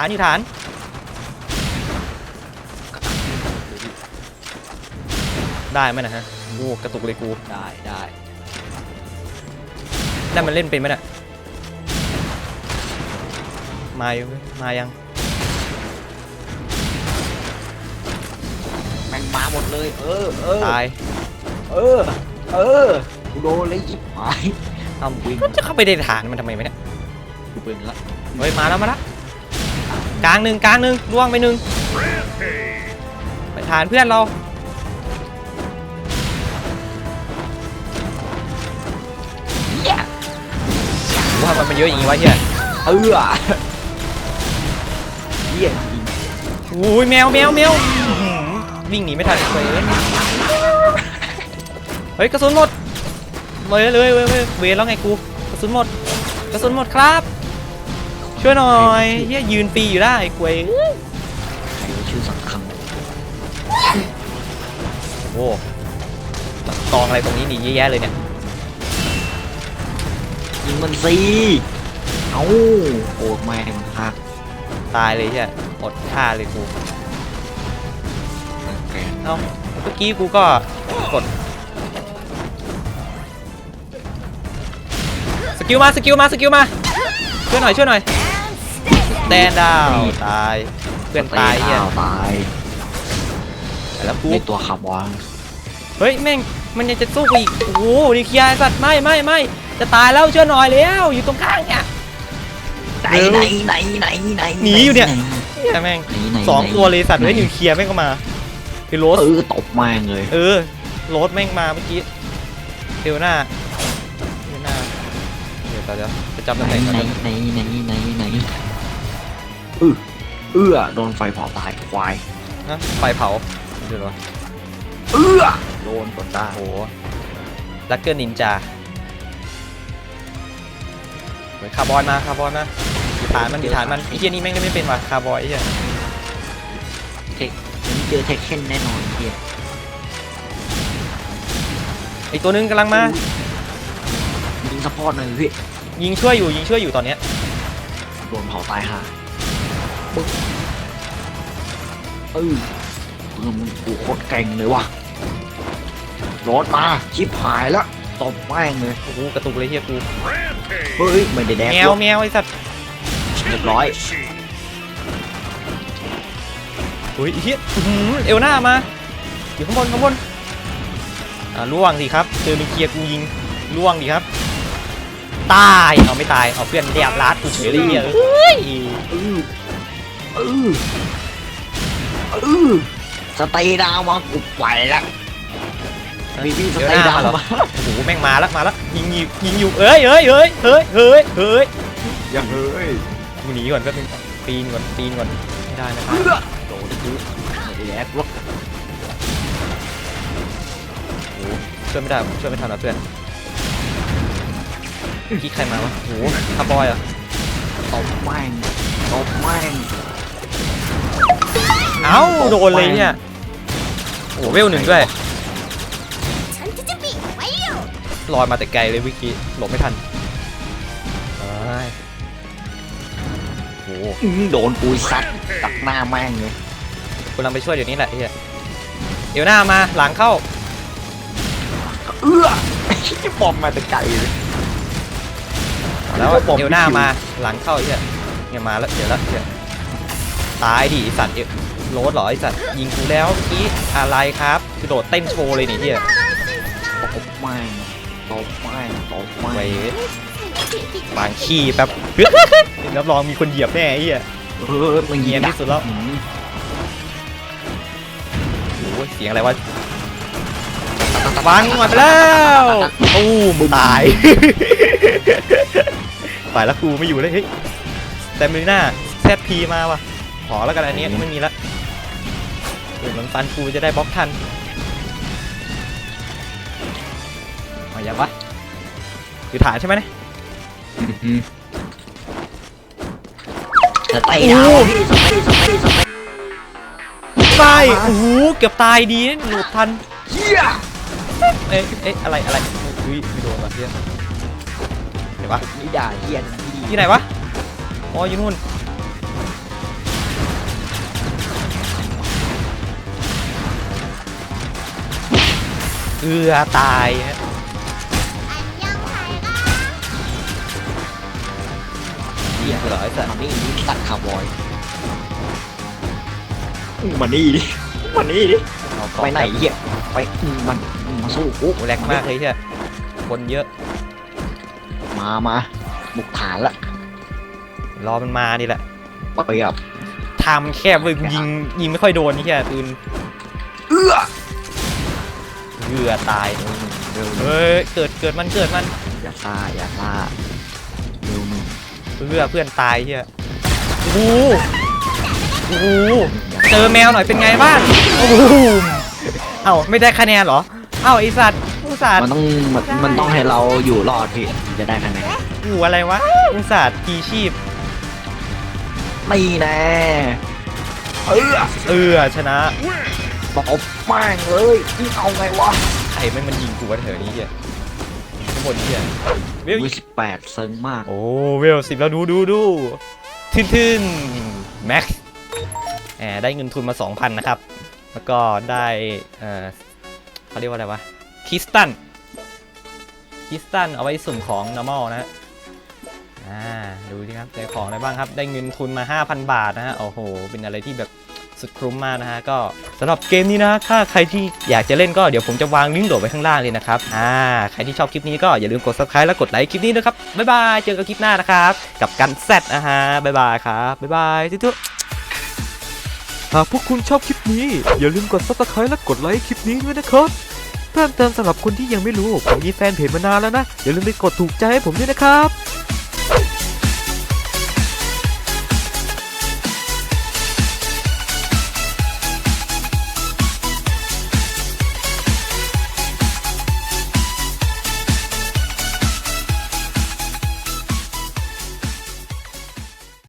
านอยู่ฐาน ได้ไหมนะฮะโอ้กระตุกเลยกูได้ได้ได้มันเล่นเป็นไหมเนี่ยมาอยู่ไหมมายัง แม่งมาหมดเลย เออเออตายเออ เออกูโดนเลยยิบหายเอ้าก็จะเข้าไปในฐานมันทำไมไหมเนี่ยกูเป็นละ เฮ้ยมาแล้วมาแล้ว กลางหนึ่งกลางหนึ่งล่วงไปหนึ่งไปฐานเพื่อนเราเหี้ยว่ามันเยอะอย่างงี้วะเฮียเออเหี้ยจริงอุ้ยแมวแมวแมวอื้อหือวิ่งหนีไม่ทันเว้ยเฮ้ยกระสุนหมดเลยเลยเว้ยเว้ยเวรแล้วไงกูกระสุนหมดกระสุนหมดครับ ช่วยหน่อยเฮียยืนปีอยู่ได้กวยใครชื่อสังคังโอ้กองอะไรตรงนี้นี่เยอะแยะเลยเนี่ยยิงมันสิเอ้าโอ้แม่งฮักตายเลยเฮียอดฆ่าเลยกูแกเอ้าเมื่อกี้กูก็กดสกิลมาสกิลมาสกิลมาช่วยหน่อยช่วยหน่อย แดนดาวตายเพื่อนตายเฮียตายแล้วกูในตัวขับวางเฮ้ยแม่งมันยังจะสู้กูอีกโอ้โหนี่เคลียร์ไอ้สัตว์ไม่ไม่ไม่จะตายแล้วช่วยหน่อยแล้วอยู่ตรงข้างเนี่ยไหนไหนไหนไหนไหนหนีอยู่เนี่ยเฮียแม่งไหนไหนสองตัวเลยสัตว์เฮ้ยนิวเคลียร์แม่งก็มาคือโรสเออตบแม่งเลยเออโรสแม่งมาเมื่อกี้เดวหน้าเดวหน้าเดี๋ยวตอนเดี๋ยวจะจำไหนตำแหน่งก่อนไหนนะไหนไหนไหนไหน เออเอื้อโดนไฟเผาตายควายนะไฟเผาเดี๋ยวเหรอเอื้อโดนกดตาโอ้โหลักเกอร์นินจาเหมือนคาร์บอนมาคาร์บอนมาอยู่ฐานมันอยู่ฐานมันไอ้เหี้ยนี่แม่งเล่นไม่เป็นว่ะคาร์บอยไอ้เหี้ยอันนี้เจอเทคเคนแน่นอนเฮียไอ้ตัวนึงกำลังมายิงสปอร์ตหน่อยพี่ยิงช่วยอยู่ยิงช่วยอยู่ตอนเนี้ยโดนเผาตายห่า ปึ๊บเออเออมึงกูโคตรเก่งเลยว่ะรถมาชิบหายแล้วตบแม่งเลยโอ้โหกระตุกเลยเฮียกูเฮ้ยไม่ได้แดกแมวแมวไอ้สัตว์เรียบร้อยเฮ้ยไอ้เฮียอื้อหือเอลหน้ามาอยู่ข้างบนข้างบนอ่าล่วงสิครับเจอมีเคลียร์กูยิงล่วงดิครับตายเอาไม่ตายเอาเพื่อนเดียบลัดกูเฉยเลยเฮีย เอ้ยเออเออเออสเตย์ดาวมากูไปแล้วบีบี้สเอลเตหย์น้าดาวมาเหรอมาโอ้โหแม่งมาแล้วมาแล้วยิงยิงยิงอยู่เอ้ยเอ้ยเอ้ยเฮ้ยเฮ้ยเฮ้ยอย่าเฮ้ยกูหนีก่อนก็เป็นงปีนก่อนปีนก่อนไม่ได้นะครับเพื่อโดนกูไม่ได้แดกหรอกโอ้โหช่วยไม่ได้ช่วยไม่ทันนะเพื่อนกี้ใครมาวะโอ้โหคาร์บอยเหรอะตบแม่ง ตบแม่งเอ้าโดนเลยเนี่ยโอ้โหเวลหนึ่งด้วยฉันจะจะบีบไว้อยู่ลอยมาแต่ไกลเลยเมื่อกี้หลบไม่ทันเอ้ยโอ้โหอื้อโดนกูซัดตักหน้าแม่งเลยกำลังไปช่วยเดี๋ยวนี้แหละเฮียเดี๋ยวหน้ามาหลังเข้า เอื้อจะปอมมาแต่ไกลเลยแล้วผมเดี๋ยวหน้ามาหลังเข้าเฮีย เนี่ยมาแล้วเดี๋ยวแล้วเดี๋ยวตายดิไอ้สัตว์เอวโรสเหรอไอสัตว์ยิงกูแล้วเมื่อกี้อะไรครับกระโดดเต้นโชว์เลยนี่เฮียตบแม่งตบแม่งตบไปแม่งบางขี้แป๊บรับรองมีคนเหยียบแน่ไอ้เฮียเออมึงเงียบที่สุดแล้วอืมโอ้ยเสียงอะไรวะฟังมาไปแล้วตู้มตายไปแล้วกูไม่อยู่เลยเฮ้ย แต่มือหน้าแซดพีมาว่ะ ขอแล้วกันอันนี้ไม่มีละเดี๋ยวมันฟันกูจะได้บล็อกทันเอาอย่างวะอยู่ฐานใช่ไหมเนี่ยอืมสเตย์ดาวพี่สเตย์สเตย์สเตย์ไม่โอ้โหเกือบตายดีนะหลบทันเฮียเอ๊ะเอ๊ะอะไรอะไรอุ้ยไม่โดนว่ะเพื่อนเดี๋ยววะนี่ด่าเฮียนที่ไหนวะ อ๋ออยู่นู่นเอือตายฮะเหี้ยเหรอไอ้สัตว์นี่นี่ตัดคาร์บอยมานี่ดิมานี่ดิไปไหนเหี้ยไปมันมาสู้กูแรงมากเลยเชียคนเยอะ มามาบุกฐานละ รอมันมานี่แหละไปอะทางมันแคบเว้ยกูยิงยิงไม่ค่อยโดนนี่แค่ปืนเอื้อเอือตายเร็วเฮ้ยเกิดเกิดมันเกิดมันอย่าซ่าอย่าซ่าเร็วหนึ่งเพื่อเพื่อนตายเฮียโอ้โหโอ้โหอย่าเจอแมวหน่อยเป็นไงบ้างโอ้โหเอ้าไม่ได้คะแนนเหรอเอ้าไอสัตว์อุตส่าห์มันต้องมันมันต้องให้เราอยู่รอดพี่ถึงจะได้คะแนนอูอะไรวะอุตส่าห์ทีชีพ ไม่แน่เออเออชนะตบแม่งเลยนี่เอาไงวะใครไม่งมันยิงกูวะแถวนี้เฮียข้างบนเฮียเวลวิสิบแปดเซิงมาก โอ้เวลสิบแล้วดูดูดูทึนทึนแม็กแหมได้เงินทุนมา 2,000 นะครับ แล้วก็ได้เออเขาเรียกว่าอะไรวะ คิสตัน คิสตันเอาไว้สุ่มของ normal นะฮะ อ่าดูดิครับได้ของอะไรบ้างครับ ได้เงินทุนมา 5,000 บาทนะฮะโอ้โห เป็นอะไรที่แบบสุดคุ้มมากนะฮะก็สำหรับเกมนี้นะถ้าใครที่อยากจะเล่นก็เดี๋ยวผมจะวางลิงก์โหลดไว้ข้างล่างเลยนะครับอ่าใครที่ชอบคลิปนี้ก็อย่าลืมกด subscribe และกดไลค์คลิปนี้ด้วยครับบ๊ายบายเจอกันคลิปหน้านะครับ กับกันแซดนะฮะบ๊ายบายครับบ๊ายบายทุกหากพวกคุณชอบคลิปนี้ อย่าลืมกด subscribe และกดไลค์คลิปนี้ด้วยนะครับเพิ่มเติมสำหรับคนที่ยังไม่รู้ผมมีแฟนเพจมานานแล้วนะอย่าลืมไปกดถูกใจให้ผมด้วยนะครับ